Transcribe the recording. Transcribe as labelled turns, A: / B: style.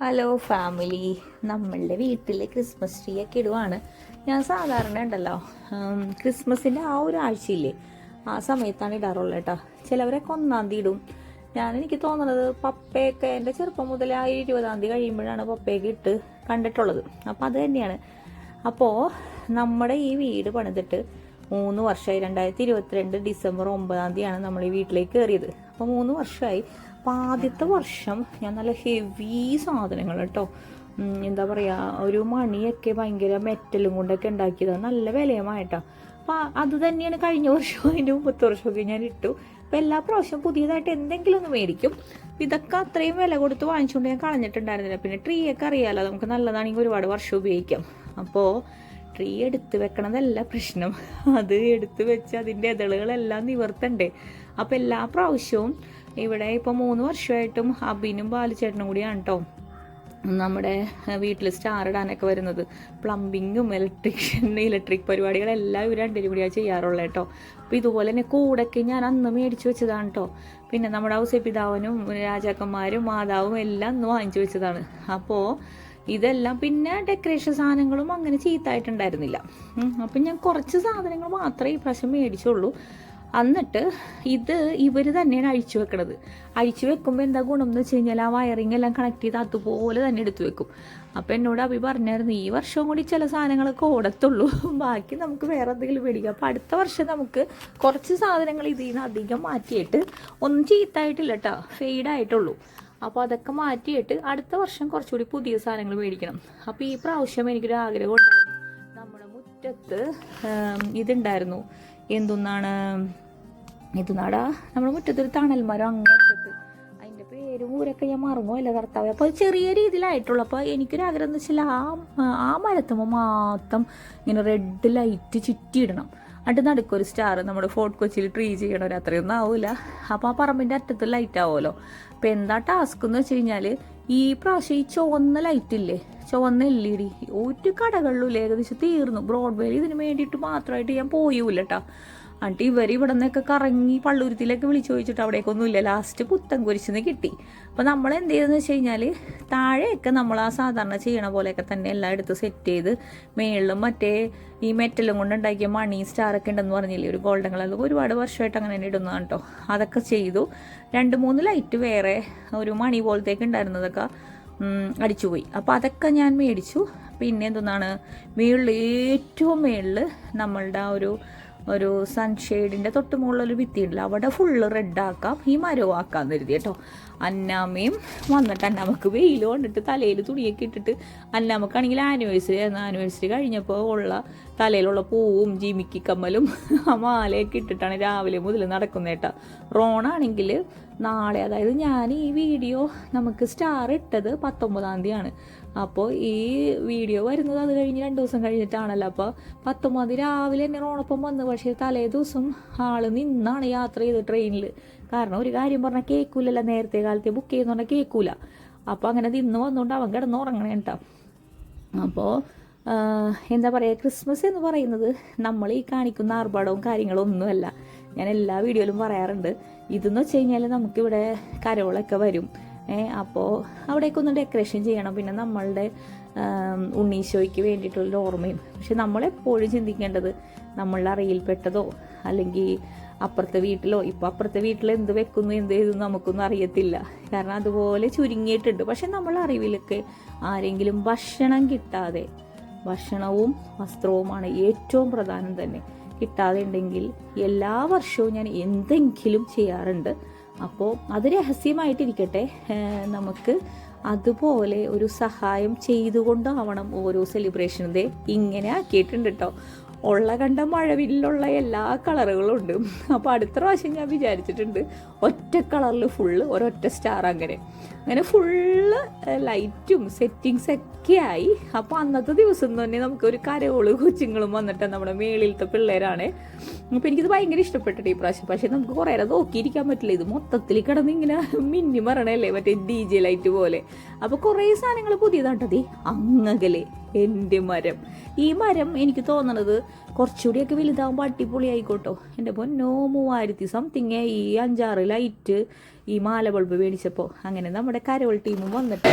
A: Hello family നമ്മളുടെ വീട്ടിൽ Christmas tree ഒക്കെ ഇടുവാണ്. ഞാൻ സാധാരണ ഉണ്ടല്ലോ ക്രിസ്മസിന്റെ ആ ഒരു ആഴ്ചയില്ലേ ആ സമയത്താണ് ഇടാറുള്ളത് കേട്ടോ. ചിലവരൊക്കെ ഒന്നാം തീയതി ഇടും. ഞാൻ എനിക്ക് തോന്നുന്നത് പപ്പയൊക്കെ എന്റെ ചെറുപ്പം മുതൽ ആ ഇരുപതാം തീയതി കഴിയുമ്പോഴാണ് പപ്പയൊക്കെ ഇട്ട് കണ്ടിട്ടുള്ളത്. അപ്പോൾ അത് തന്നെയാണ്. അപ്പോൾ നമ്മുടെ ഈ വീട് പണിതിട്ട് മൂന്ന് വർഷമായി രണ്ടായിരത്തി ഇരുപത്തിരണ്ട് ഡിസംബർ ഒമ്പതാം തീയതിയാണ് നമ്മൾ ഈ വീട്ടിലേക്ക് കയറിയത്. അപ്പോൾ മൂന്ന് വർഷമായി അപ്പോൾ ആദ്യത്തെ വർഷം ഞാൻ നല്ല ഹെവി സാധനങ്ങൾ കേട്ടോ എന്താ പറയുക ഒരു മണിയൊക്കെ ഭയങ്കര മെറ്റലും കൊണ്ടൊക്കെ ഉണ്ടാക്കിയതാണ് നല്ല വിലയമായിട്ടാണ് അപ്പോൾ അത് തന്നെയാണ് കഴിഞ്ഞ വർഷവും അതിന്റെ മുമ്പത്തെ വർഷമൊക്കെ ഞാൻ ഇട്ടു. അപ്പോൾ എല്ലാ പ്രാവശ്യവും പുതിയതായിട്ട് എന്തെങ്കിലും ഒന്ന് മേടിക്കും. ഇതൊക്കെ അത്രയും വില കൊടുത്ത് വാങ്ങിച്ചുകൊണ്ട് ഞാൻ കളഞ്ഞിട്ടുണ്ടായിരുന്നില്ല. പിന്നെ ട്രീ ഒക്കെ അറിയാമല്ലോ നമുക്ക് നല്ലതാണെങ്കിൽ ഒരുപാട് വർഷം ഉപയോഗിക്കാം. അപ്പോൾ ട്രീ എടുത്ത് വെക്കണതല്ല പ്രശ്നം. അത് എടുത്ത് വെച്ച് അതിന്റെ ഇതളുകളെല്ലാം നിവർത്തണ്ടേ. അപ്പോൾ എല്ലാ പ്രാവശ്യവും ഇവിടെ ഇപ്പോൾ മൂന്ന് വർഷമായിട്ടും അബിനും ബാലുചേട്ടനും കൂടിയാണ് കേട്ടോ നമ്മുടെ വീട്ടിൽ സ്റ്റാർ ഇടാനൊക്കെ വരുന്നത്. പ്ലംബിങ്ങും ഇലക്ട്രീഷ്യൻ ഇലക്ട്രിക് പരിപാടികളെല്ലാം ഇവർ രണ്ടിനും കൂടിയാണ് ചെയ്യാറുള്ളത് കേട്ടോ അപ്പോൾ ഇതുപോലെ തന്നെ കൂടൊക്കെ ഞാൻ അന്ന് മേടിച്ചു വെച്ചതാണ് കേട്ടോ പിന്നെ നമ്മുടെ ഔസപിതാവനും രാജാക്കന്മാരും മാതാവും എല്ലാം അന്ന് വാങ്ങിച്ചു വെച്ചതാണ്. അപ്പോൾ ഇതെല്ലാം പിന്നെ ഡെക്കറേഷൻ സാധനങ്ങളും അങ്ങനെ ചീത്തായിട്ടുണ്ടായിരുന്നില്ല അപ്പം ഞാൻ കുറച്ച് സാധനങ്ങൾ മാത്രമേ ഈ പ്രാവശ്യം മേടിച്ചുള്ളൂ. എന്നിട്ട് ഇത് ഇവർ തന്നെയാണ് അഴിച്ചു വെക്കണത്. അഴിച്ചു വെക്കുമ്പോൾ എന്താ ഗുണം എന്ന് വെച്ച് കഴിഞ്ഞാൽ ആ വയറിങ് എല്ലാം കണക്ട് ചെയ്ത് അതുപോലെ തന്നെ എടുത്തു വെക്കും. അപ്പം എന്നോട് അഭി പറഞ്ഞായിരുന്നു ഈ വർഷവും കൂടി ചില സാധനങ്ങളൊക്കെ ഓടത്തുള്ളൂ. ബാക്കി നമുക്ക് വേറെ എന്തെങ്കിലും മേടിക്കാം. അപ്പം അടുത്ത വർഷം നമുക്ക് കുറച്ച് സാധനങ്ങൾ ഇതിൽ നിന്ന് അധികം മാറ്റിയിട്ട് ഒന്നും ചീത്തായിട്ടില്ല കേട്ടോ ഫെയ്ഡായിട്ടുള്ളൂ അപ്പോൾ അതൊക്കെ മാറ്റിയിട്ട് അടുത്ത വർഷം കുറച്ചുകൂടി പുതിയ സാധനങ്ങൾ മേടിക്കണം. അപ്പോൾ ഈ പ്രാവശ്യം എനിക്കൊരു ആഗ്രഹം ഉണ്ടായിരുന്നു. നമ്മുടെ മുറ്റത്ത് ഇതുണ്ടായിരുന്നു. എന്തൊന്നാണ്? ഇതുനാടാ നമ്മുടെ മുറ്റത്തൊരു തണൽ മരം അങ്ങേറ്റത്ത് അതിന്റെ പേരും ഊരൊക്കെ ഞാൻ മറന്നോ അല്ല കർത്താവ് അപ്പോൾ ചെറിയ രീതിയിലായിട്ടുള്ളൂ. അപ്പോൾ എനിക്കൊരു ആഗ്രഹം എന്ന് വെച്ചാൽ ആ ആ മരത്തുമ്പോൾ മാത്രം ഇങ്ങനെ റെഡ് ലൈറ്റ് ചുറ്റിയിടണം. അട്ട് നടക്കൊരു സ്റ്റാർ നമ്മുടെ ഫോർട്ട് കൊച്ചിയിൽ ട്രീ ചെയ്യണം അത്രയൊന്നും ആവില്ല അപ്പോൾ ആ പറമ്പിന്റെ അറ്റത്ത് ലൈറ്റ് ആവുമല്ലോ അപ്പോൾ എന്താ ടാസ്ക് എന്ന് വെച്ച് കഴിഞ്ഞാൽ ഈ പ്രാവശ്യം ഈ ചുവന്ന ലൈറ്റില്ലേ ചുവന്ന എൽ ഇ ഡി ഒരു കടകളിലും ഏകദേശം തീർന്നു. ബ്രോഡ്വേയിൽ ഇതിന് വേണ്ടിയിട്ട് മാത്രമായിട്ട് ഞാൻ പോയൂല എന്നിട്ട് ഇവർ ഇവിടെ നിന്നൊക്കെ കറങ്ങി പള്ളുരുത്തിയിലൊക്കെ വിളിച്ചു ചോദിച്ചിട്ട് അവിടേക്കൊന്നുമില്ല. ലാസ്റ്റ് പുത്തൻ കുരിശിന്ന് കിട്ടി. അപ്പോൾ നമ്മൾ എന്ത് ചെയ്തെന്ന് വെച്ച് കഴിഞ്ഞാൽ താഴെയൊക്കെ നമ്മൾ ആ സാധാരണ ചെയ്യണ പോലെയൊക്കെ തന്നെ എല്ലാം എടുത്ത് സെറ്റ് ചെയ്ത് മേളിലും മറ്റേ ഈ മെറ്റലും കൊണ്ട് ഉണ്ടാക്കിയ മണി സ്റ്റാറൊക്കെ ഉണ്ടെന്ന് പറഞ്ഞില്ലേ ഒരു ഗോൾഡൻ കളർ ഒരുപാട് വർഷമായിട്ട് അങ്ങനെ തന്നെ ഇടുന്നതാണ് കേട്ടോ അതൊക്കെ ചെയ്തു. രണ്ട് മൂന്ന് ലൈറ്റ് വേറെ ഒരു മണി പോലത്തേക്ക് ഉണ്ടായിരുന്നതൊക്കെ അടിച്ചുപോയി. അപ്പോൾ അതൊക്കെ ഞാൻ മേടിച്ചു. പിന്നെ എന്തെന്നാണ് മേളിൽ ഏറ്റവും മേളിൽ നമ്മളുടെ ആ ഒരു ഒരു സൺഷെയ്ഡിന്റെ തൊട്ട് മുകളിലൊരു ഭിത്തിയുണ്ടല്ലോ അവിടെ ഫുള്ള് റെഡ് ആക്കാം ഈ മരവും ആക്കാന്ന് കരുതി കേട്ടോ. അന്നാമ്മയും വന്നിട്ട് അന്നാമ്മക്ക് വെയിൽ കൊണ്ടിട്ട് തലയിൽ തുണിയൊക്കെ ഇട്ടിട്ട് അന്നാമ്മക്കാണെങ്കിൽ ആനിവേഴ്സറി ആയിരുന്നു. ആനിവേഴ്സറി കഴിഞ്ഞപ്പോൾ ഉള്ള തലയിലുള്ള പൂവും ജിമിക്കി കമ്മലും ആ മാലയൊക്കെ ഇട്ടിട്ടാണ് രാവിലെ മുതൽ നടക്കുന്നത് കേട്ടോ. റോണാണെങ്കിൽ നാളെ അതായത് ഞാൻ ഈ വീഡിയോ നമുക്ക് സ്റ്റാർ ഇട്ടത് പത്തൊമ്പതാം തീയതിയാണ്. അപ്പോൾ ഈ വീഡിയോ വരുന്നത് അത് കഴിഞ്ഞ് രണ്ട് ദിവസം കഴിഞ്ഞിട്ടാണല്ലോ. അപ്പോൾ പത്തൊമ്പത് രാവിലെ തന്നെ റോണൊപ്പം വന്നു. പക്ഷേ തലേ ദിവസം ആൾ നിന്നാണ് യാത്ര ചെയ്ത് ട്രെയിനിൽ കാരണം ഒരു കാര്യം പറഞ്ഞാൽ കേൾക്കൂലല്ലോ നേരത്തെ കാലത്തെ. ബുക്ക് ചെയ്യുന്ന പറഞ്ഞാൽ കേൾക്കൂല അപ്പോൾ അങ്ങനെ നിന്ന് വന്നുകൊണ്ട് അവൻ കിടന്ന് ഉറങ്ങണേ കേട്ടോ അപ്പോൾ എന്താ പറയുക ക്രിസ്മസ് എന്ന് പറയുന്നത് നമ്മൾ ഈ കാണിക്കുന്ന ആർഭാടവും കാര്യങ്ങളും ഒന്നുമല്ല ഞാൻ എല്ലാ വീഡിയോയിലും പറയാറുണ്ട്. ഇതെന്ന് വെച്ച് കഴിഞ്ഞാൽ നമുക്കിവിടെ കരോളൊക്കെ വരും. അപ്പോൾ അവിടേക്കൊന്ന് ഡെക്കറേഷൻ ചെയ്യണം. പിന്നെ നമ്മളുടെ ഉണ്ണീശോയ്ക്ക് വേണ്ടിയിട്ടുള്ള ഓർമ്മയും. പക്ഷെ നമ്മളെപ്പോഴും ചിന്തിക്കേണ്ടത് നമ്മളുടെ അറിയിൽപ്പെട്ടതോ അല്ലെങ്കിൽ അപ്പുറത്തെ വീട്ടിലോ ഇപ്പോൾ അപ്പുറത്തെ വീട്ടിൽ എന്ത് വെക്കുന്നു എന്ത് ചെയ്തു നമുക്കൊന്നും അറിയത്തില്ല. കാരണം അതുപോലെ ചുരുങ്ങിയിട്ടുണ്ട്. പക്ഷെ നമ്മളെ അറിവിലൊക്കെ ആരെങ്കിലും ഭക്ഷണം കിട്ടാതെ ഭക്ഷണവും വസ്ത്രവുമാണ് ഏറ്റവും പ്രധാനം തന്നെ. കിട്ടാതെ ഉണ്ടെങ്കിൽ എല്ലാ വർഷവും ഞാൻ എന്തെങ്കിലും ചെയ്യാറുണ്ട്. അപ്പോൾ അത് രഹസ്യമായിട്ടിരിക്കട്ടെ. നമുക്ക് അതുപോലെ ഒരു സഹായം ചെയ്തുകൊണ്ടാവണം ഓരോ സെലിബ്രേഷനും ഇങ്ങനെ ആക്കിയിട്ടുണ്ട് കേട്ടോ ഉള്ള കണ്ട മഴവില്ലുള്ള എല്ലാ കളറുകളും ഉണ്ട് അപ്പോൾ അടുത്ത പ്രാവശ്യം ഞാൻ വിചാരിച്ചിട്ടുണ്ട് ഒറ്റ കളറിൽ ഫുള്ള് ഒരൊറ്റ സ്റ്റാർ അങ്ങനെ. അങ്ങനെ ഫുള്ള് ലൈറ്റും സെറ്റിങ്സ് ഒക്കെ ആയി. അപ്പോൾ അന്നത്തെ ദിവസം തന്നെ നമുക്ക് ഒരു കരോൾ കൊച്ചുങ്ങളും വന്നിട്ട് നമ്മുടെ മേളിലത്തെ പിള്ളേരാണ്. അപ്പോൾ എനിക്കിത് ഭയങ്കര ഇഷ്ടപ്പെട്ടിട്ട് ഈ പ്രാവശ്യം. പക്ഷേ നമുക്ക് കുറേ നേരം നോക്കിയിരിക്കാൻ പറ്റില്ല. ഇത് മൊത്തത്തിൽ കിടന്ന് ഇങ്ങനെ മിന്നി മറണല്ലേ മറ്റേ ഡി ജെ ലൈറ്റ് പോലെ. അപ്പോൾ കുറേ സാധനങ്ങൾ പുതിയതാട്ടതി അങ്ങകലെ എന്റെ മരം. ഈ മരം എനിക്ക് തോന്നണത് കുറച്ചുകൂടിയൊക്കെ വലുതാകുമ്പോൾ അടിപൊളിയായിക്കോട്ടോ. എന്റെ പൊന്നോ മൂവായിരത്തി സംതിങ് ഈ അഞ്ചാറ് ലൈറ്റ് ഈ മാല ബൾബ് മേടിച്ചപ്പോൾ അങ്ങനെ നമ്മുടെ കരോൾ ടീമും വന്നിട്ട്